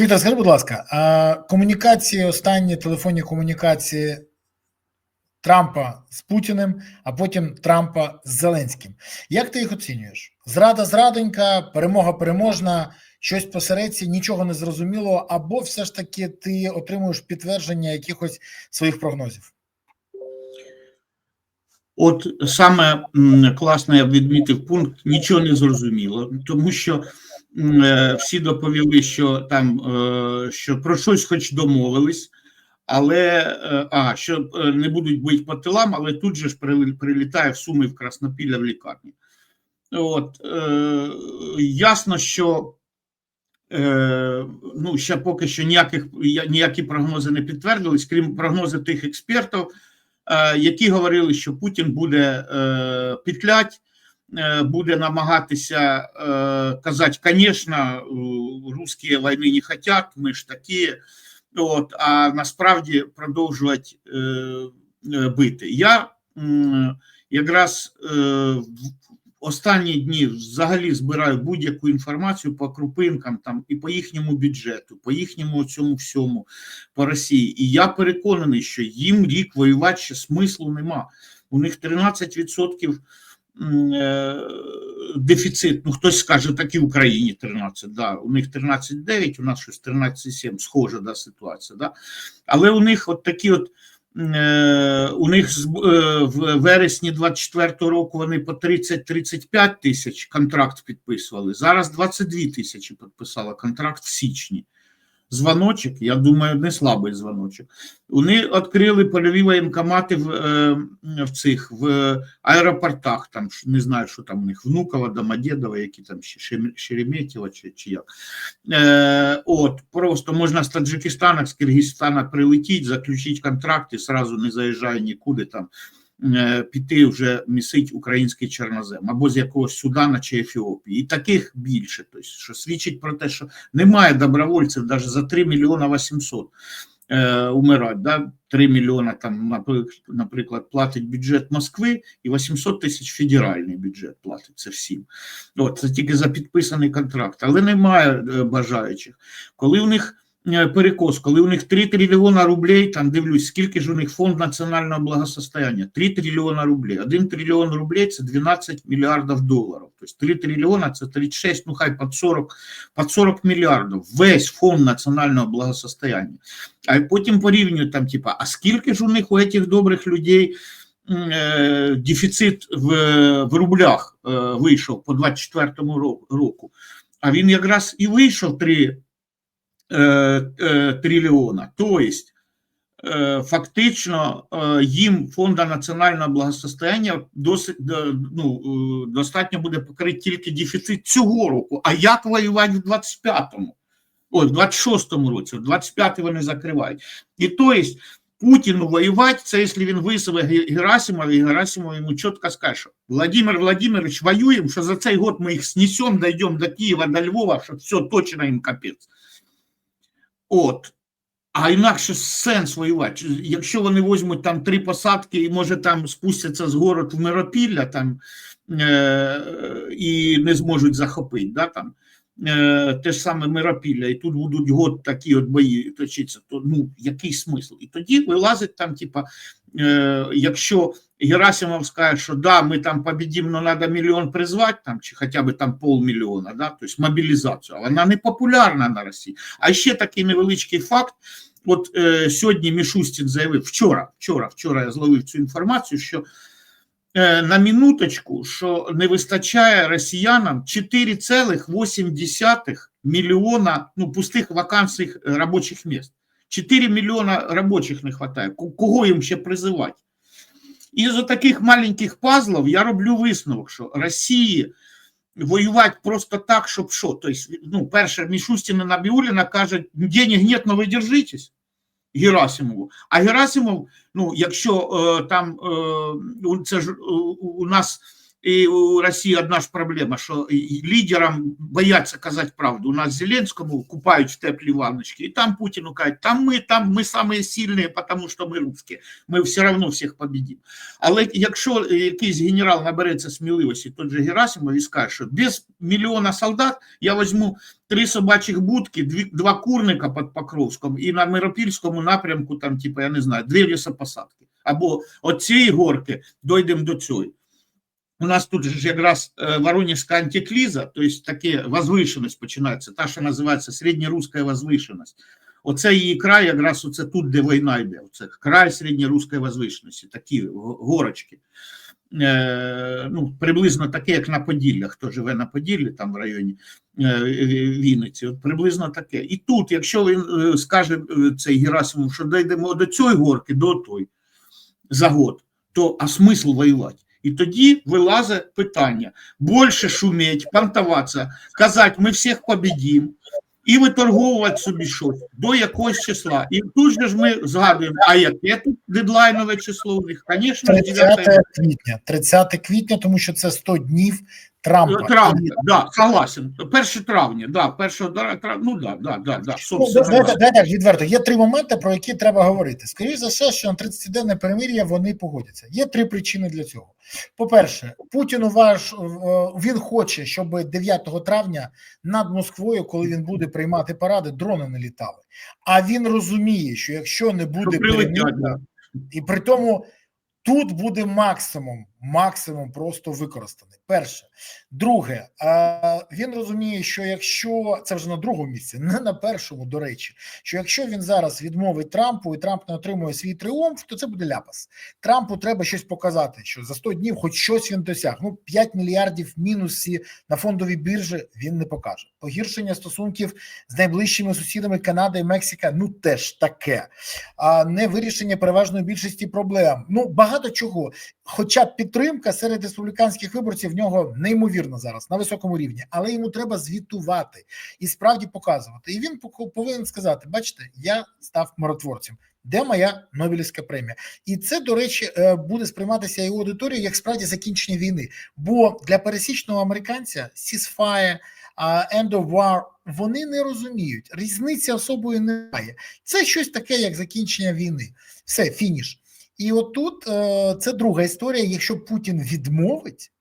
Віктор, скажи, будь ласка, комунікації, останні телефонні комунікації Трампа з Путіним, а потім Трампа з Зеленським. Як ти їх оцінюєш? Зрада зрадонька, перемога переможна, щось посередці, нічого не зрозуміло, або все ж таки ти отримуєш підтвердження якихось своїх прогнозів? От саме м, класно я відмітив пункт, нічого не зрозуміло, тому що всі доповіли, що там е, що про щось хоч домовились, але е, а, що е, не будуть бити по тилам, але тут же ж прилітає в Суми в Краснопілля в лікарні. От е, ясно, що е, ну, ще поки що ніяких ніякі прогнози не підтвердились, крім прогнози тих експертів, е, які говорили, що Путін буде е, петлять, е, буде намагатися е, казати, звісно, русські війни не хочуть, ми ж такі, от, а насправді продовжувати е, е, бити. Я якраз е, в останні дні взагалі збираю будь-яку інформацію по крупинкам там і по їхньому бюджету, по їхньому цьому всьому по Росії. І я переконаний, що їм рік воювати ще смислу нема. У них 13% м, е, дефіцит. Ну, хтось скаже, так і в Україні 13, да. у них 13,9, у нас щось 13,7, схожа да, ситуація. Да? Але у них от такі от Е, у них е, в вересні 24 року вони по 30-35 тисяч контракт підписували. Зараз 22 тисячі підписала контракт в січні. Дзвоночок, я думаю, не слабий дзвоночок. Вони відкрили польові воєнкомати в, е, в цих в аеропортах. Там не знаю, що там у них Внуково, Домодєдово, які там Шереметьєво чи, чи як. Е, от просто можна з Таджикистана, з Киргизстана прилетіти, заключити контракт і сразу не заїжджає нікуди там. Е, Піти вже місить український чорнозем або з якогось Судана чи Ефіопії, і таких більше, тобто, що свідчить про те, що немає добровольців навіть за 3 мільйона 800 е, умирать. Да? 3 мільйона там, напри- наприклад, платить бюджет Москви, і 800 тисяч федеральний бюджет платить це всім. От, це тільки за підписаний контракт, але немає е, бажаючих. Коли у них перекос, коли у них 3 трильйона рублей, там дивлюсь, скільки ж у них фонд національного благосостояння? 3 трильйона рублей. 1 трильйон рублей це 12 мільярдів доларів. Тобто 3 трильйона це 36, ну хай під 40, під 40 мільярдів. Весь фонд національного благосостояння. А потім порівнюю там, типа, а скільки ж у них у цих добрих людей е, дефіцит в, в рублях е, вийшов по 24 ро- року. А він якраз і вийшов 3 е, е, трильйона. Тобто, е, фактично е, їм фонда національного благосостояння досить е, ну, е, достатньо буде покрити тільки дефіцит цього року. А як воювати в 25-му? Ой, в 26-му році, в 25-й вони закривають. І то есть Путіну воювати, це якщо він висове Ге- Герасимова, і Герасимов йому чітко скаже, Владимир Владимирович, воюємо, що за цей год ми їх снесемо, дійдемо до Києва, до Львова, що все, точно їм капець. От. А інакше сенс воювати. Якщо вони візьмуть там три посадки і може там спустяться з город в Миропілля там, е- і не зможуть захопити, да, там, е, те ж саме Миропілля, і тут будуть год такі от бої точитися, то ну який смисл? І тоді вилазить там, типа, якщо Герасимов скаже, що да, ми там побідім, але треба мільйон призвати, там, чи хоча б там полмільйона, да, тобто мобілізацію, вона не популярна на Росії. А ще такий невеличкий факт. От е, сьогодні Мішустін заявив вчора, вчора, вчора я зловив цю інформацію, що е, на минуточку, що не вистачає росіянам 4,8 мільйона ну, пустих вакансних е, робочих місць. 4 мільйона робочих не вистачає. Кого їм ще призивати? І з таких маленьких пазлів я роблю висновок, що Росії воювати просто так, щоб що. Тобто, ну, перше, Мішустіна Набіуліна каже, денег нет, но ви держитесь. Герасимову. А Герасимов, ну, якщо е, там е, це ж е, у нас І у Росії одна ж проблема, що лідерам бояться казати правду. У нас Зеленському купають в теплі ванночки, і там Путіну кажуть, там ми, там ми самі сильні, тому що ми русські, ми все одно всіх побідимо. Але якщо якийсь генерал набереться сміливості, тот же Герасимов, і скаже, що без мільйона солдат я візьму три собачих будки, дві, два курника під Покровськом і на Миропільському напрямку, там, типу, я не знаю, дві лісопосадки. Або от цієї горки дойдемо до цієї. У нас тут же якраз е, Воронежська антикліза, тобто таке возвишеність починається, та, що називається середньоруська возвишеність. Оце її край, якраз оце тут, де війна йде. Оце край середньоруської возвишеності, такі горочки. Е, ну, приблизно таке, як на Поділлі, хто живе на Поділлі, там в районі е, Вінниці, от приблизно таке. І тут, якщо він е, скаже е, цей Герасимов, що дійдемо до цієї горки, до той за год, то а смисл воювати? І тоді вилазить питання: більше шуметь, понтуватися, казати, ми всіх побідімо, і виторговувати собі щось до якогось числа. І тут же ж ми згадуємо, а яке тут дедлайнове число у них? Звісно, 30 квітня. 30 квітня, тому що це 100 днів Трампа. Травня, да, согласен. 1 травня, да, 1 травня, ну да, да, да, да, собственно. Давайте, давайте відверто. Є три моменти, про які треба говорити. Скоріше за все, що на 30-денне перемир'я вони погодяться. Є три причини для цього. По-перше, Путін ваш він хоче, щоб 9 травня над Москвою, коли він буде приймати паради, дрони не літали. А він розуміє, що якщо не буде перемир'я, і при тому тут буде максимум, максимум просто використаний. Перше, друге, він розуміє, що якщо це вже на другому місці, не на першому, до речі, що якщо він зараз відмовить Трампу і Трамп не отримує свій тріумф, то це буде ляпас. Трампу треба щось показати, що за 100 днів хоч щось він досяг. Ну 5 мільярдів мінусі на фондовій біржі він не покаже. Погіршення стосунків з найближчими сусідами Канада і Мексика. Ну теж таке, а не вирішення переважної більшості проблем. Ну багато чого. Хоча підтримка серед республіканських виборців в нього неймовірна зараз на високому рівні, але йому треба звітувати і справді показувати. І він повинен сказати: бачите, я став миротворцем. Де моя Нобелівська премія? І це, до речі, е, буде сприйматися його аудиторією як справді закінчення війни. Бо для пересічного американця ceasefire, end of war, вони не розуміють. Різниці особою немає. Це щось таке, як закінчення війни. Все, фініш. І отут е, це друга історія. Якщо Путін відмовить,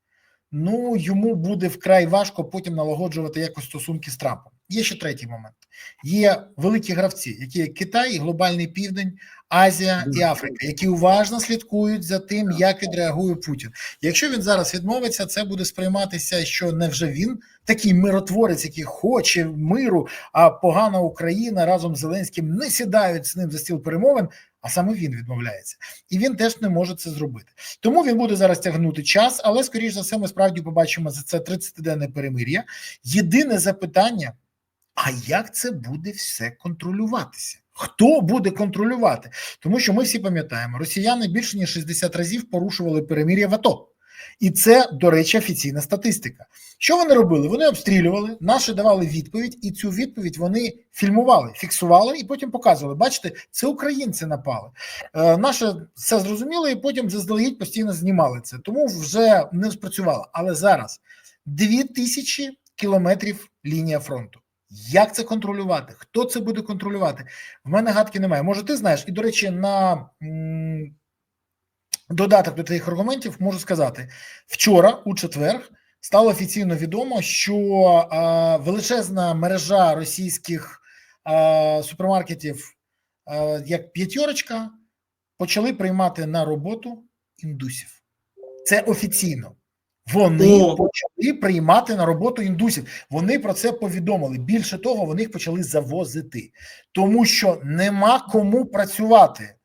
ну йому буде вкрай важко потім налагоджувати якось стосунки з Трампом. Є ще третій момент: є великі гравці, які Китай, Глобальний Південь, Азія і Африка, які уважно слідкують за тим, як відреагує Путін. Якщо він зараз відмовиться, це буде сприйматися, що не вже він такий миротворець, який хоче миру, а погана Україна разом з Зеленським не сідають з ним за стіл перемовин. А саме він відмовляється, і він теж не може це зробити. Тому він буде зараз тягнути час, але скоріш за все, ми справді побачимо за це 30-денне перемир'я. Єдине запитання: а як це буде все контролюватися? Хто буде контролювати? Тому що ми всі пам'ятаємо, росіяни більше ніж 60 разів порушували перемир'я в АТО. І це, до речі, офіційна статистика. Що вони робили? Вони обстрілювали, наші давали відповідь, і цю відповідь вони фільмували, фіксували і потім показували. Бачите, це українці напали. Е, Наше все зрозуміло, і потім заздалегідь постійно знімали це. Тому вже не спрацювало. Але зараз дві тисячі кілометрів лінія фронту. Як це контролювати? Хто це буде контролювати? В мене гадки немає. Може, ти знаєш, і до речі, на м, додаток до твоїх аргументів можу сказати: вчора, у четвер, стало офіційно відомо, що величезна мережа російських супермаркетів, як п'ятерочка, почали приймати на роботу індусів. Це офіційно. Вони О. почали приймати на роботу індусів. Вони про це повідомили. Більше того, вони їх почали завозити, тому що нема кому працювати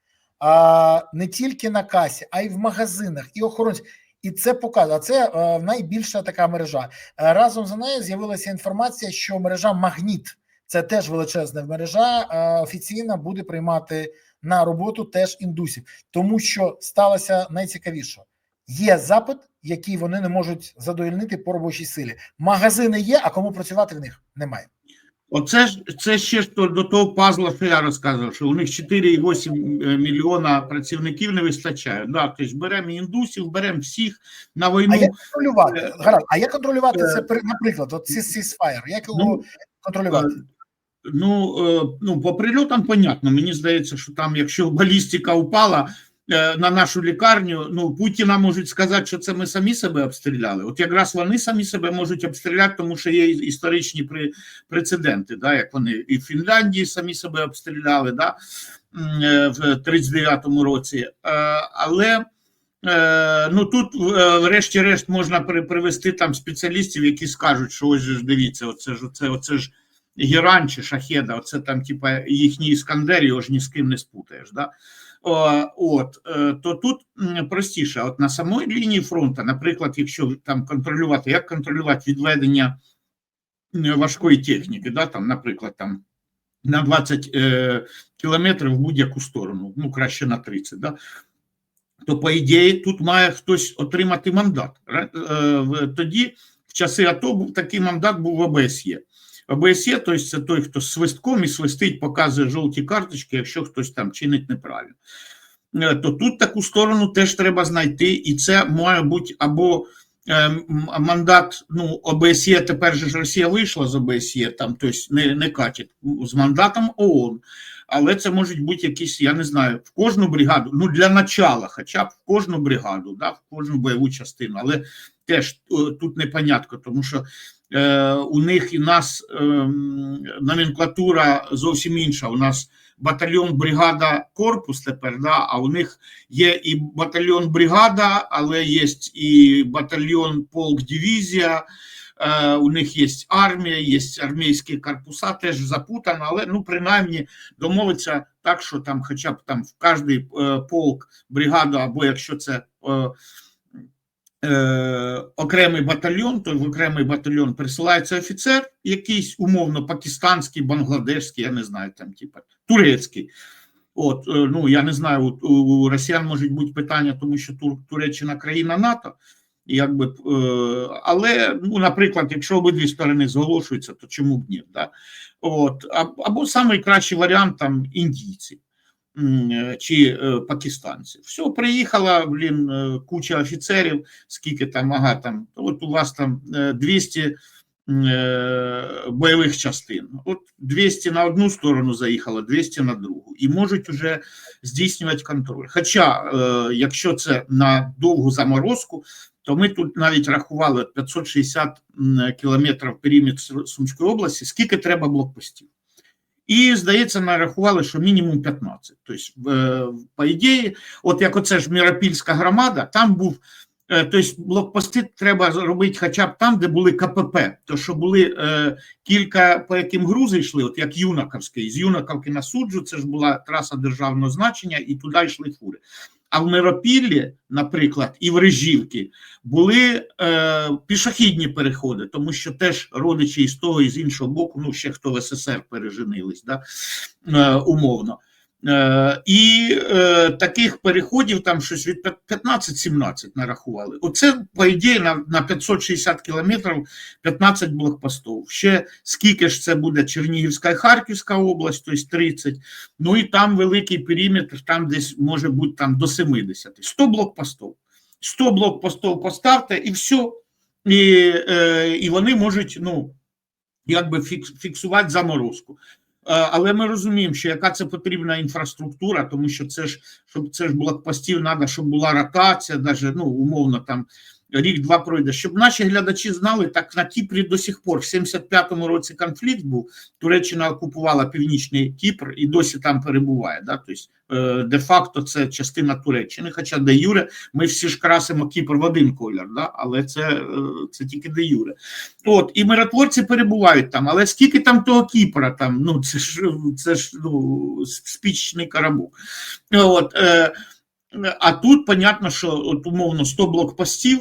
а, не тільки на касі, а й в магазинах і охоронці. І це показує. Це е, найбільша така мережа. Е, разом з нею з'явилася інформація, що мережа Магніт це теж величезна мережа. Е, офіційно буде приймати на роботу теж індусів, тому що сталося найцікавіше. Є запит, який вони не можуть задовольнити по робочій силі. Магазини є, а кому працювати в них немає. Оце ж це ще ж до того пазла, що я розказував, що у них 4,8 мільйона працівників не вистачає. Да, тобто беремо індусів, беремо всіх на А як контролювати? е, Гаразд, а як контролювати е, це, при- наприклад, от ці ceasefire? Як його Ну, контролювати? Ну, е, ну, по прильотам понятно. Мені здається, що там, якщо балістика упала е, на нашу лікарню, ну Путіна можуть сказати, що це ми самі себе обстріляли. От якраз вони самі себе можуть обстріляти, тому що є історичні прецеденти, да, як вони і в Фінляндії самі себе обстріляли, да, е, в 39-му році. Е, Але Е, ну тут, е, врешті-решт, можна при- привести там спеціалістів, які скажуть, що ось ж дивіться, оце ж оце, оце ж Герань чи Шахеда, оце там, типа, їхній іскандер, його ж ні з ким не спутаєш. Да? От, е, то тут простіше. От на самій лінії фронту, наприклад, якщо там контролювати, як контролювати відведення е, важкої техніки, да, там, наприклад, там на 20 е, кілометрів в будь-яку сторону, ну краще на 30, да, то по ідеї тут має хтось отримати мандат. Е, Тоді, в часи АТО, був такий мандат був в ОБСЄ. ОБСЄ, тобто це той, хто свистком і свистить, показує жовті карточки, якщо хтось там чинить неправильно. Е, То тут таку сторону теж треба знайти, і це має бути або е, мандат, ну, ОБСЄ, тепер же ж Росія вийшла з ОБСЄ, там, тобто не, не катять, з мандатом ООН. Але це можуть бути якісь, я не знаю, в кожну бригаду, ну для начала, хоча б в кожну бригаду, да, в кожну бойову частину, але теж е, тут непонятно, тому що е, у них і нас е, номенклатура зовсім інша. У нас батальйон, бригада, корпус тепер, да, а у них є і батальйон бригада, але є і батальйон полк дивізія. Е, У них є армія, є армійські корпуса, теж запутано, але ну принаймні домовиться так, що там, хоча б там в кожний е, полк, бригаду, або якщо це е, е, окремий батальйон, то в окремий батальйон присилається офіцер, якийсь умовно пакистанський, бангладешський, я не знаю, там, типа турецький. От, е, ну я не знаю, у, у росіян можуть бути питання, тому що Тур, Туреччина країна НАТО. Якби, е, але, ну, наприклад, якщо обидві сторони зголошуються, то чому б ні? Да? От, або найкращий варіант там індійці е, чи е, пакистанці. Все, приїхала, блін, е, куча офіцерів, скільки там, ага, там, от у вас там е, 200 е, бойових частин. От 200 на одну сторону заїхало, 200 на другу. І можуть вже здійснювати контроль. Хоча, е, якщо це на довгу заморозку, то ми тут навіть рахували 560 м, кілометрів периметр Сумської області, скільки треба блокпостів. І, здається, нарахували, що мінімум 15. Тобто, по ідеї, от як оце ж Міропільська громада, там був, е, тобто блокпости треба робити хоча б там, де були КПП, то що були е, кілька, по яким грузи йшли, от як Юнаковський, з Юнаковки на суджу, це ж була траса державного значення, і туди йшли фури. А в Миропіллі, наприклад, і в Режівці були е, пішохідні переходи, тому що теж родичі із того і з іншого боку, ну ще хто в СССР переженились, да, е, умовно. Е, і е, таких переходів там щось від 15-17 нарахували. Оце, по ідеї, на, на 560 кілометрів 15 блокпостів. Ще скільки ж це буде Чернігівська і Харківська область, тобто 30. Ну і там великий периметр, там десь може бути там до 70. 100 блокпостів. 100 блокпостів поставте і все. І, е, і вони можуть, ну, якби фікс, фіксувати заморозку. Е, Але ми розуміємо, що яка це потрібна інфраструктура, тому що це ж щоб це ж блокпостів, треба, щоб була ротація, навіть ну умовно там рік-два пройде. Щоб наші глядачі знали, так на Кіпрі до сих пор в 75-му році конфлікт був. Туреччина окупувала північний Кіпр і досі там перебуває. Да? Тобто, е, де-факто це частина Туреччини. Хоча де Юре, ми всі ж красимо Кіпр в один колір, да? але це, е, це тільки де Юре. От, і миротворці перебувають там, але скільки там того Кіпра, там, ну це ж це ж ну, спічний карабук. От, е, а тут понятно, що от, умовно 100 блокпостів.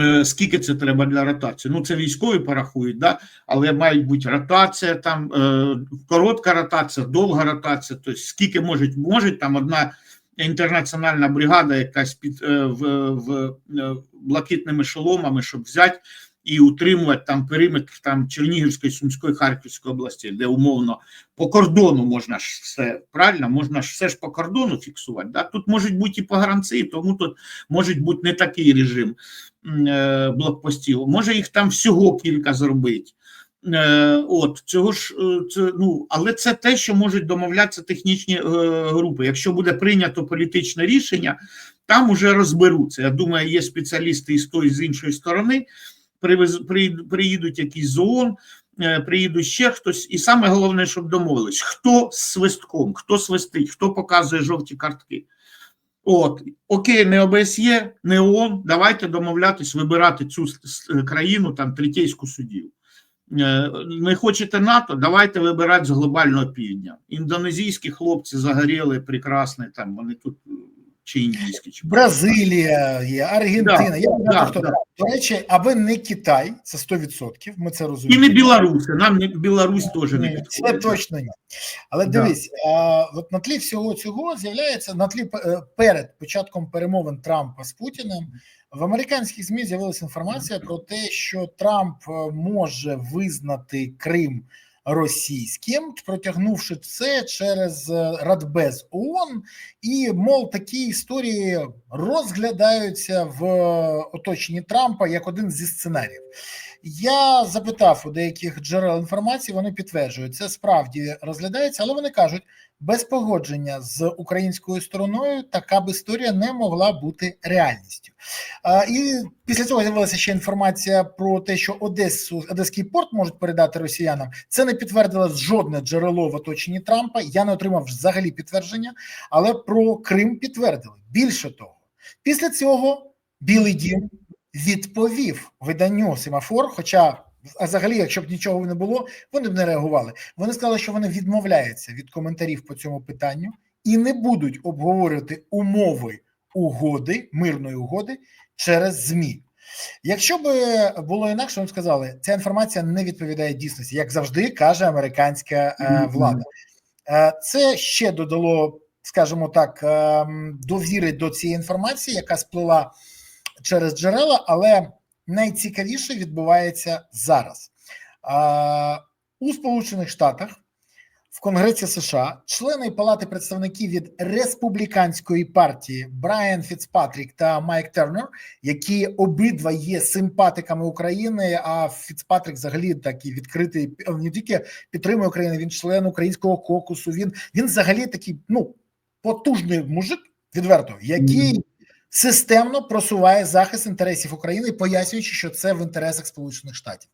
Е, Скільки це треба для ротації? Ну, це військові порахують, да? але має бути ротація, там е, коротка ротація, довга ротація. Тобто, скільки може, може там одна інтернаціональна бригада, якась під е, в, в блакитними шоломами, щоб взяти і утримувати там периметр там Чернігівської, Сумської, Харківської області, де умовно по кордону можна ж все правильно, можна ж все ж по кордону фіксувати. Да? Тут можуть бути і погранці, тому тут може бути не такий режим блокпостів. Може їх там всього кілька зробити. Е, От цього ж е, це ну, але це те, що можуть домовлятися технічні е, групи. Якщо буде прийнято політичне рішення, там уже розберуться. Я думаю, є спеціалісти і з тої, з іншої сторони. Привез, приїд- приїдуть якісь з ООН, е, приїдуть ще хтось, і саме головне, щоб домовились, хто з свистком, хто свистить, хто показує жовті картки. От, окей, не ОБСЄ, не ООН, давайте домовлятись, вибирати цю країну, там, третейську суддю. Е, Не хочете НАТО, давайте вибирати з глобального півдня. Індонезійські хлопці загоріли, прекрасні, там вони тут чи індійські, чи Бразилія є, Аргентина. Да, багато да, хто. да. До речі, аби не Китай, це 100%, ми це розуміємо. і не білоруси. Нам не Білорусь теж не Ні, це точно ні. Але Да. дивись, а, от на тлі всього цього з'являється на тлі е, перед початком перемовин Трампа з Путіним в американських ЗМІ з'явилася інформація про те, що Трамп е, може визнати Крим російським, протягнувши це через е, Радбез ООН, і мов такі історії розглядаються в оточенні Трампа як один зі сценаріїв. Я запитав у деяких джерел інформації, вони підтверджують, це справді розглядається, але вони кажуть, без погодження з українською стороною така б історія не могла бути реальністю. І після цього з'явилася ще інформація про те, що Одесу, Одеський порт можуть передати росіянам. Це не підтвердило жодне джерело в оточенні Трампа. Я не отримав взагалі підтвердження, але про Крим підтвердили. Більше того, після цього Білий Дім відповів виданню Семафор. Хоча, а взагалі, якщо б нічого не було, вони б не реагували. Вони сказали, що вони відмовляються від коментарів по цьому питанню і не будуть обговорювати умови угоди, мирної угоди через ЗМІ. Якщо б було інакше, вони сказали, ця інформація не відповідає дійсності, як завжди каже американська е, влада. Е, Це ще додало, скажімо так, ем, довіри до цієї інформації, яка сплила через джерела, але найцікавіше відбувається зараз. У Сполучених Штатах в Конгресі США члени Палати представників від республіканської партії Брайан Фіцпатрік та Майк Тернер, які обидва є симпатиками України. А Фіцпатрік взагалі такий відкритий не тільки підтримує Україну, він член українського кокусу. Він він взагалі такий ну потужний мужик, відверто, який системно просуває захист інтересів України, пояснюючи, що це в інтересах Сполучених Штатів.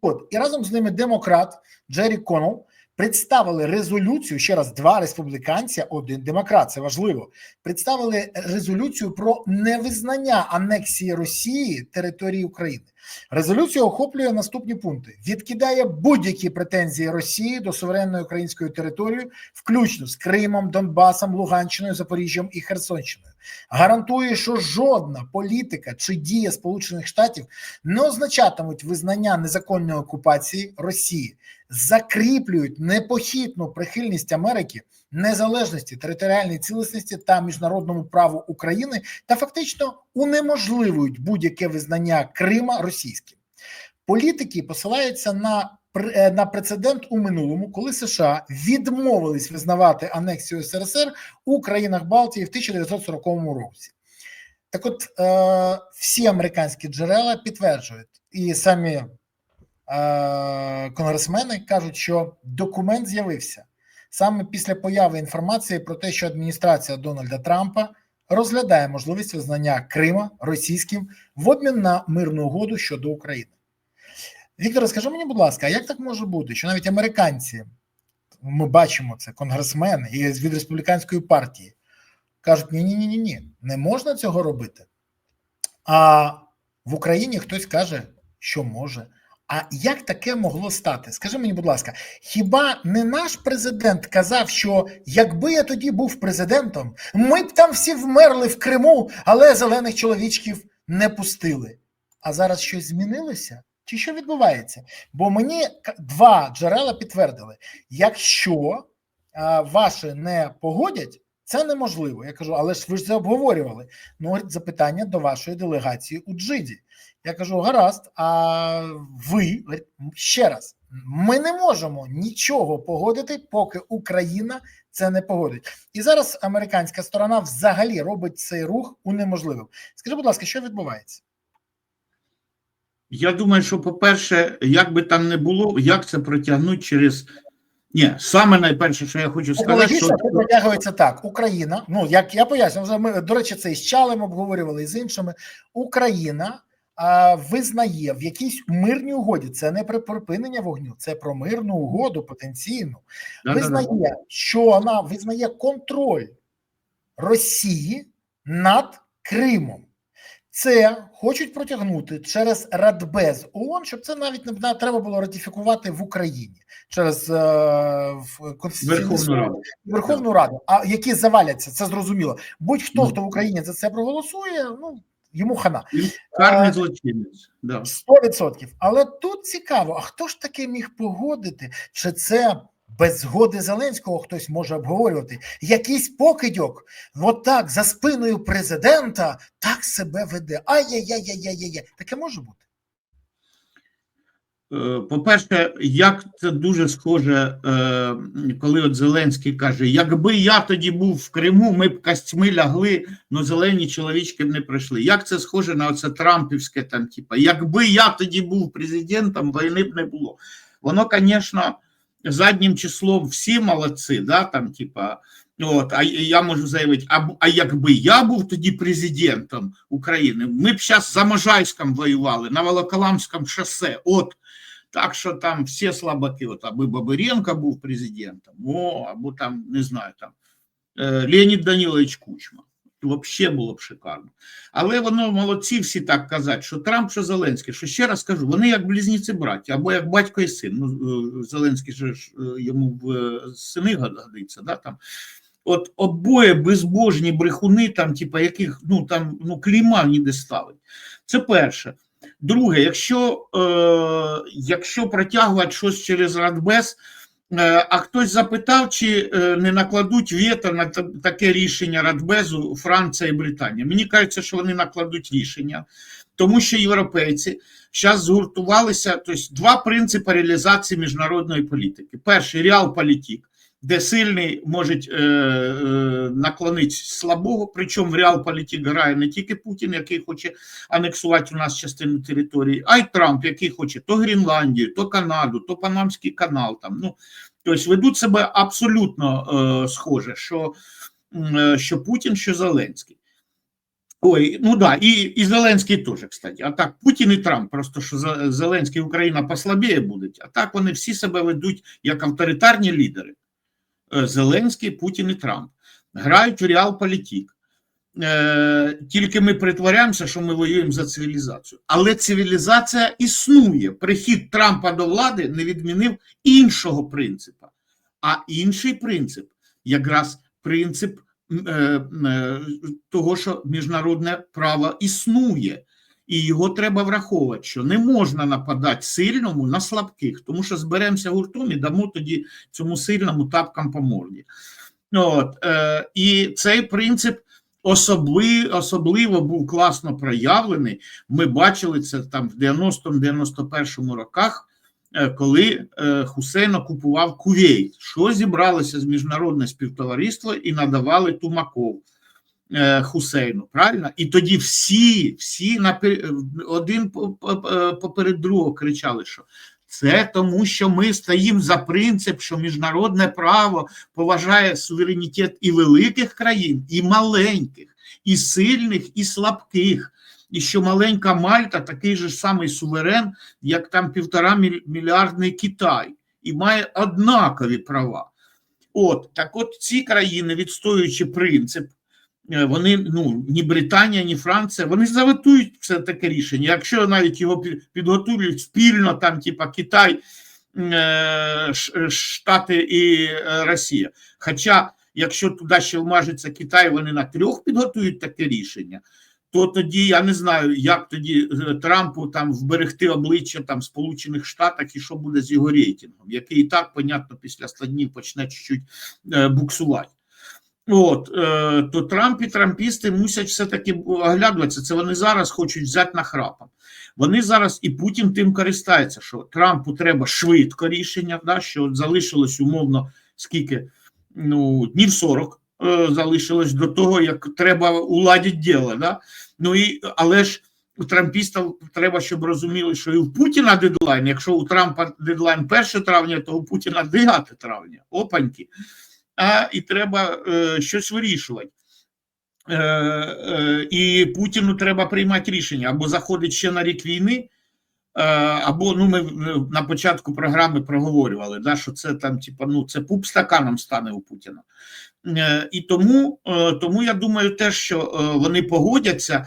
От і разом з ними демократ Джері Коннелл представили резолюцію. Ще раз, два республіканця, один демократ. Це важливо. Представили резолюцію про невизнання анексії Росії території України. Резолюція охоплює наступні пункти: відкидає будь-які претензії Росії до суверенної української території, включно з Кримом, Донбасом, Луганщиною, Запоріжжям і Херсонщиною. Гарантує, що жодна політика чи дія Сполучених Штатів не означатимуть визнання незаконної окупації Росії, закріплюють непохитну прихильність Америки, незалежності, територіальній цілісності та міжнародному праву України та фактично унеможливують будь-яке визнання Крима російським. Політики посилаються на пр- на прецедент у минулому, коли США відмовились визнавати анексію СРСР у країнах Балтії в 1940 році. Так, от е, всі американські джерела підтверджують, і самі е, конгресмени кажуть, що документ з'явився саме після появи інформації про те, що адміністрація Дональда Трампа розглядає можливість визнання Крима російським в обмін на мирну угоду щодо України. Віктор, скажи мені, будь ласка, а як так може бути, що навіть американці, ми бачимо це, конгресмени і від республіканської партії, кажуть: ні, ні, ні, ні, ні, не можна цього робити. А в Україні хтось каже, що може. А як таке могло стати? Скажи мені, будь ласка, хіба не наш президент казав, що якби я тоді був президентом, ми б там всі вмерли в Криму, але зелених чоловічків не пустили. А зараз щось змінилося? Чи що відбувається? Бо мені два джерела підтвердили: якщо а, ваші не погодять, це неможливо. Я кажу, але ж ви ж це обговорювали. Ну, запитання до вашої делегації у Джиді. Я кажу: гаразд, а ви ще раз, ми не можемо нічого погодити, поки Україна це не погодить. І зараз американська сторона взагалі робить цей рух унеможливим. Скажи, будь ласка, що відбувається? Я думаю, що, по-перше, як би там не було, як це протягнуть через. Ні, саме найперше, що я хочу сказати, що це протягується так: Україна, ну як я поясню, вже ми до речі, це і з Чалем обговорювали і з іншими. Україна визнає в якійсь мирній угоді. Це не про припинення вогню, це про мирну угоду потенційну. Да-да-да. Визнає, що вона визнає контроль Росії над Кримом. Це хочуть протягнути через Радбез ООН, щоб це навіть не треба було ратифікувати в Україні через е, в Верховну. Раду. Верховну Раду, а які заваляться, це зрозуміло. Будь-хто, Ну. хто в Україні за це проголосує, ну йому хана Карний злочинець. 100%. Але тут цікаво, а хто ж таки міг погодити, чи це без згоди Зеленського хтось може обговорювати? Якийсь покидьок, от так за спиною президента так себе веде. Ай-яй-яй-яй-яй-яй. Таке може бути. Е, По-перше, як це дуже схоже, е, коли от Зеленський каже: якби я тоді був в Криму, ми б костьми лягли, але зелені чоловічки б не прийшли. Як це схоже на оце Трампівське там, типа, якби я тоді був президентом, війни б не було. Воно, звісно, заднім числом всі молодці, да, там, типа. От, а я можу заявити, а, а якби я був тоді президентом України, ми б зараз за Можайськом воювали, на Волоколамському шосе. От так що там всі слабаки, от аби Бабиренко був президентом, о, або там, не знаю, там е, Леонід Данілович Кучма. Взагалі було б шикарно. Але воно молодці всі так казати, що Трамп, що Зеленський, що ще раз кажу, вони як близнюці браті, або як батько і син. Ну, е, Зеленський же ж е, йому в е, сини годиться, да, там. От обоє безбожні брехуни, там, типа, яких ну там ну кліма ніде ставить. Це перше. Друге, якщо, е, якщо протягувати щось через Радбез, е, а хтось запитав, чи е, не накладуть вето на таке рішення Радбезу Франція і Британія. Мені кажеться, що вони накладуть рішення, тому що європейці зараз згуртувалися. Тобто два принципи реалізації міжнародної політики: перший реал-політик, де сильний може е, е, наклонити слабого, причому в реал-політик грає не тільки Путін, який хоче анексувати у нас частину території, а й Трамп, який хоче то Гренландію, то Канаду, то Панамський канал. Там ну тобто ведуть себе абсолютно е, схоже, що, е, що Путін, що Зеленський. Ой, ну да, і, і Зеленський теж, кстати. А так, Путін і Трамп, просто що Зеленський Україна послабіє будуть, а так вони всі себе ведуть як авторитарні лідери. Е, Зеленський, Путін і Трамп грають в реал-політик. Е, тільки ми притворяємося, що ми воюємо за цивілізацію. Але цивілізація існує. Прихід Трампа до влади не відмінив іншого принципу. А інший принцип якраз принцип е, того, що міжнародне право існує. І його треба враховувати, що не можна нападати сильному на слабких, тому що зберемося гуртом і дамо тоді цьому сильному тапкам по морді. От, е, і цей принцип особли, особливо був класно проявлений. Ми бачили це там в 90-91 роках, е, коли е, Хусейн окупував Кувейт. Що зібралося з міжнародне співтовариство і надавали Тумаков. Е, Хусейну, правильно? І тоді всі, всі один по- по- поперед другого кричали, що це тому, що ми стоїмо за принцип, що міжнародне право поважає суверенітет і великих країн, і маленьких, і сильних, і слабких. І що маленька Мальта такий же самий суверен, як там півтора мільярдний Китай, і має однакові права. От так, от ці країни, відстоюючи принцип, вони ну ні Британія, ні Франція, вони заветують це таке рішення. Якщо навіть його пі- підготують спільно, там, типа Китай, е, Штати і е, Росія. Хоча, якщо туди ще вмажеться Китай, вони на трьох підготують таке рішення. То тоді я не знаю, як тоді е, Трампу там вберегти обличчя там Сполучених Штатах і що буде з його рейтингом, який і так, понятно, після 100 днів почне чуть-чуть е, буксувати. От, е, то Трамп і трампісти мусять все-таки оглядуватися. Це вони зараз хочуть взяти на храпом. Вони зараз і Путін тим користається, що Трампу треба швидко рішення, да, що залишилось умовно скільки ну, днів 40 е, залишилось до того, як треба уладити діло. Да? Ну і але ж у трампістів треба, щоб розуміли, що і у Путіна дедлайн. Якщо у Трампа дедлайн 1 травня, то у Путіна 9 травня. Опаньки. А і треба е, щось вирішувати. Е, е, і Путіну треба приймати рішення або заходить ще на рік війни, або ну ми на початку програми проговорювали, да, що це там, типа, ну це пуп стаканом стане у Путіна. І тому, тому я думаю, теж, що вони погодяться,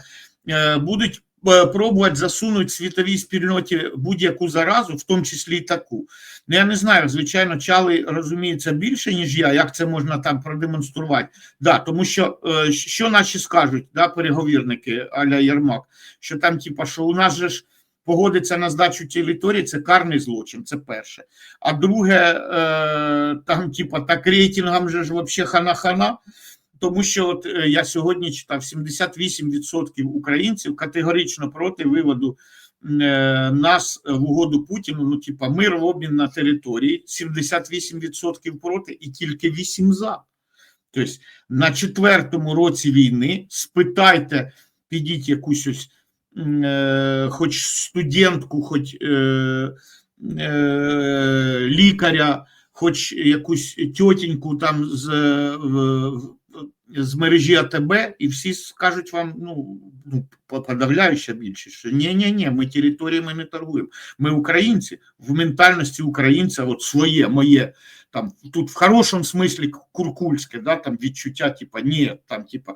будуть пробувати засунути світовій спільноті будь-яку заразу, в тому числі і таку. Ну, я не знаю, звичайно, чали розуміються більше, ніж я, як це можна там продемонструвати. Да, тому що е, що наші скажуть, да, переговірники Аля Єрмак, що там, типа, що у нас же ж погодиться на здачу території, це карний злочин, це перше. А друге, е, там, типа, так рейтингам же ж взагалі хана-хана. Тому що от е, я сьогодні читав 78% українців категорично проти виводу е, нас в угоду Путіну. Ну, типа, мир в обмін на території, 78% проти і тільки 8 за. Тобто на четвертому році війни спитайте, підіть якусь ось, е, хоч студентку, хоч е, е, лікаря, хоч якусь тьотеньку там з, в- з мережі АТБ, і всі скажуть вам, ну, подавляюча більшість, що ні, ні, ні, ми територіями не торгуємо. Ми українці в ментальності українця, от своє, моє, там тут в хорошому смислі куркульське, да, там відчуття, типа, ні, там, типа,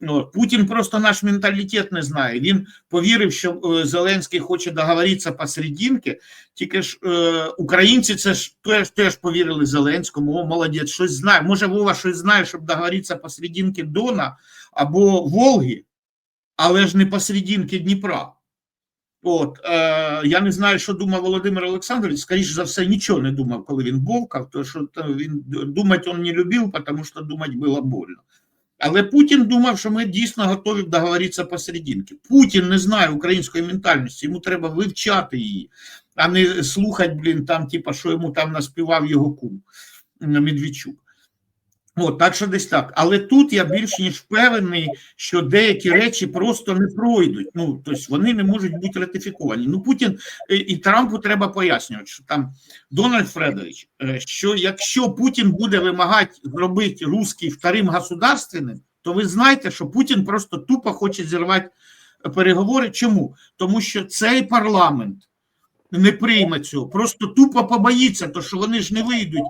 ну, Путін просто наш менталітет не знає. Він повірив, що е, Зеленський хоче договоритися посерединки, тільки ж е, українці це ж теж, теж повірили Зеленському, о, молодець, щось знає. Може, Вова щось знає, щоб договоритися посерединки Дона або Волги, але ж не посерединки Дніпра. От, е, я не знаю, що думав Володимир Олександрович, скоріше за все, нічого не думав, коли він бовкав, то що він думати він не любив, тому що думати було больно. Але Путін думав, що ми дійсно готові договоритися посерединки. Путін не знає української ментальності, йому треба вивчати її, а не слухати, блін, там, типа, що йому там наспівав його кум Медведчук. От, так що десь так. Але тут я більш ніж впевнений, що деякі речі просто не пройдуть. Ну, тобто вони не можуть бути ратифіковані. Ну, Путін е, і Трампу треба пояснювати, що там Дональд Фредович, е, що якщо Путін буде вимагати зробити русський вторим государственним, то ви знаєте, що Путін просто тупо хоче зірвати переговори. Чому? Тому що цей парламент не прийме цього, просто тупо побоїться, то що вони ж не вийдуть.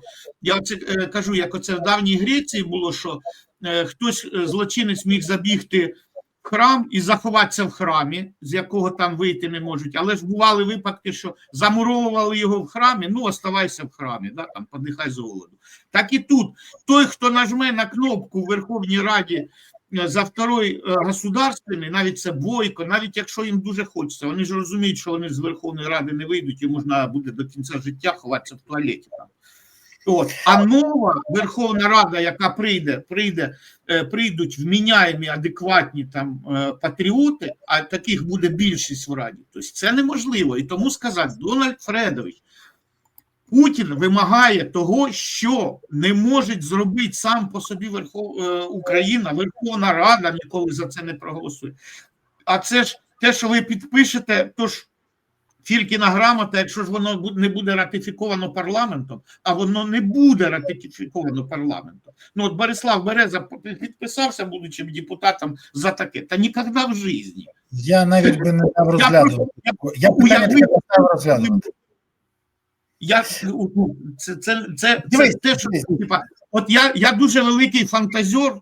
Я це е, кажу, як оце в давній Греції було, що е, хтось е, злочинець міг забігти в храм і заховатися в храмі, з якого там вийти не можуть. Але ж бували випадки, що замуровували його в храмі, ну оставайся в храмі, да, там подихай з голоду. Так і тут той, хто нажме на кнопку в Верховній Раді за второй е, государственний, навіть це бойко, навіть якщо їм дуже хочеться, вони ж розуміють, що вони з Верховної Ради не вийдуть, і можна буде до кінця життя ховатися в туалеті. Там. От. А нова Верховна Рада, яка прийде, прийде, е, прийдуть вміняємі, адекватні там е, патріоти, а таких буде більшість в Раді. Тобто це неможливо. І тому сказати, Дональд Фредович, Путін вимагає того, що не може зробити сам по собі Верхов... е, Україна, Верховна Рада ніколи за це не проголосує. А це ж те, що ви підпишете, то ж Фількіна грамота, якщо ж воно не буде ратифіковано парламентом, а воно не буде ратифіковано парламентом. Ну от Борислав Береза підписався, будучи депутатом, за таке. Та ніколи в житті. Я навіть би не став Я розглядувати. просто- я Я питання уявив- таке поставив розглядувати. Я це це, це, це, це Дивись, те, що типа, от я, я дуже великий фантазер.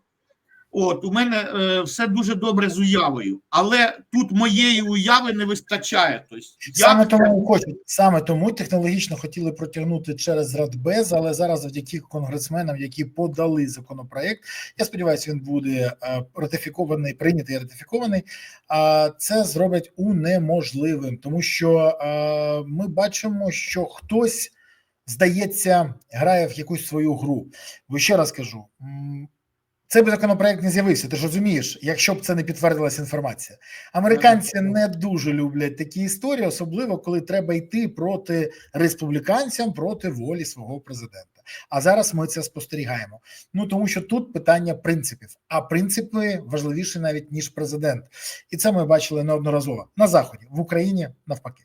От у мене е, все дуже добре з уявою, але тут моєї уяви не вистачає. Тобто, Саме тому і хочуть, саме тому технологічно хотіли протягнути через Радбез, але зараз завдяки конгресменам, які подали законопроект, я сподіваюся, він буде е, ратифікований, прийнятий ратифікований. А це зробить унеможливим, тому що е, ми бачимо, що хтось здається грає в якусь свою гру. Бо ще раз кажу. Цей би законопроект не з'явився. Ти ж розумієш, якщо б це не підтвердилася інформація. Американці не дуже люблять такі історії, особливо коли треба йти проти республіканцям, проти волі свого президента. А зараз ми це спостерігаємо. Ну тому що тут питання принципів, а принципи важливіші навіть ніж президент, і це ми бачили неодноразово на заході в Україні навпаки.